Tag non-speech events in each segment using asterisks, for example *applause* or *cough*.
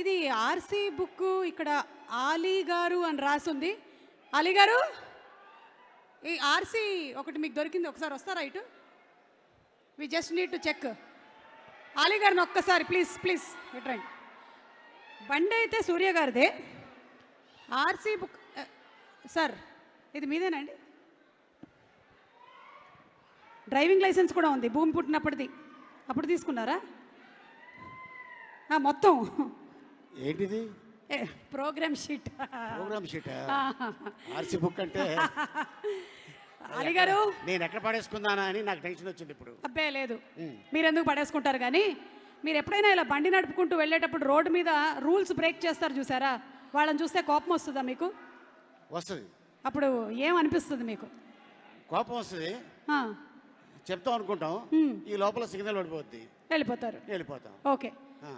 ఇది RC book ఇక్కడ ఆలీ గారు అని రాసుంది. అలీ గారు? ఈ ఆర్సీ ఒకటి మీకు దొరికింది ఒకసారి వస్తారా ఇటు? We just need to check Ali గారిని ఒక్కసారి ప్లీజ్ ప్లీజ్ ఇట్రండి బండి అయితే సూర్య గారిదే. ఆర్సీ బుక్ సార్ ఇది మీదేనండి డ్రైవింగ్ లైసెన్స్ కూడా ఉంది భూమి పుట్టినప్పటిది. అప్పుడు తీసుకున్నారా? మొత్తం. ఏంటిది? Program sheet. Program sheet? RC book అంటే? *laughs* అలీ గారు? నేను ఎక్కడ పడేసుకుందానా అని నాకు టెన్షన్ వచ్చింది ఇప్పుడు. అబ్బే లేదు. మీరెందుకు పడేసుకుంటారు కానీ మీరు ఎప్పుడైనా ఇలా బండి నడుపుకుంటూ వెళ్ళేటప్పుడు రోడ్డు మీద రూల్స్ బ్రేక్ చేస్తారు చూసారా? వాళ్ళని చూస్తే కోపం వస్తుందా మీకు? వస్తుంది. అప్పుడు ఏం అనిపిస్తుంది మీకు? కోపం వస్తుంది. చెప్తాం అనుకుంటాం. ఈ లోపల సిగ్నల్ పడిపోద్ది. వెళ్ళిపోతారు. వెళ్ళిపోతాం. ఓకే.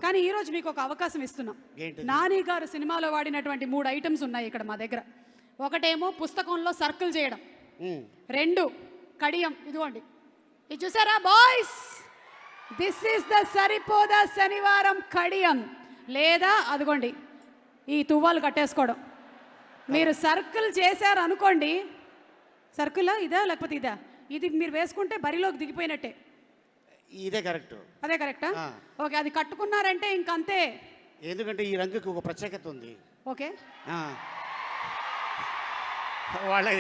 కానీ ఈ రోజు మీకు ఒక అవకాశం ఇస్తున్నాం? నాని గారు సినిమాలో వాడినటువంటి మూడు ఐటమ్స్ ఉన్నాయి ఇక్కడ మా దగ్గర. ఒకటేమో పుస్తకంలో సర్కిల్ చేయడం. రెండు కడియం ఇదిగోండి. ఇది చూసారా boys this is the Saripodhaa Sanivaaram Kadiyam లేదా అదిగోండి ఈ తువ్వాలు కట్టేసుకోవడం. మీరు సర్కిల్ చేశారు అనుకోండి సర్కిల్ ఇదా లేకపోతే ఇదా? ఇది మీరు వేసుకుంటే బరిలోకి దిగిపోయినట్టే. ఇదే కరెక్ట్. అదే కరెక్టా. ఓకే అది కట్టుకున్నారంటే ఇంకంతే. ఎందుకంటే ఈ రంగుకి ఒక ప్రత్యేకత ఉంది. ఓకే. వాళ్ళకి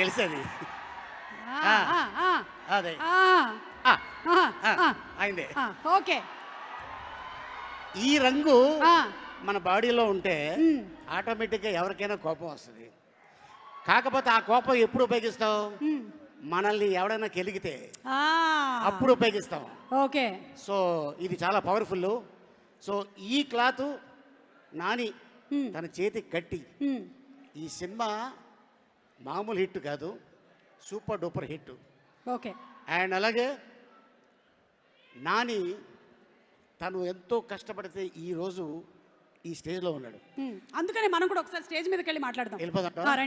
ఆ, అదే. ఆ, అయిందే. ఓకే. ఈ రంగు మన బాడీలో ఉంటే ఆటోమేటిక్గా ఎవరికైనా కోపం వస్తుంది. కాకపోతే ఆ కోపం ఎప్పుడు ఉపయోగిస్తాం ఉమ్, మనల్ని ఎవడైనా కెలిగితే అప్పుడు ఉపయోగిస్తాం. ఓకే. సో ఇది చాలా పవర్ఫుల్ సో ఈ క్లాత్ నాని. తన చేతికి కట్టి ఈ సినిమా మామూలు హిట్ కాదు super duper hit. Okay. And అలాగే నాని తను ఎంతో కష్టపడితే ఈ రోజు ఈ స్టేజ్లో ఉన్నాడు. అందుకనే మనం కూడా ఒకసారి స్టేజ్ మీదకి వెళ్ళి మాట్లాడదాం. వెళ్ళిపోదాం.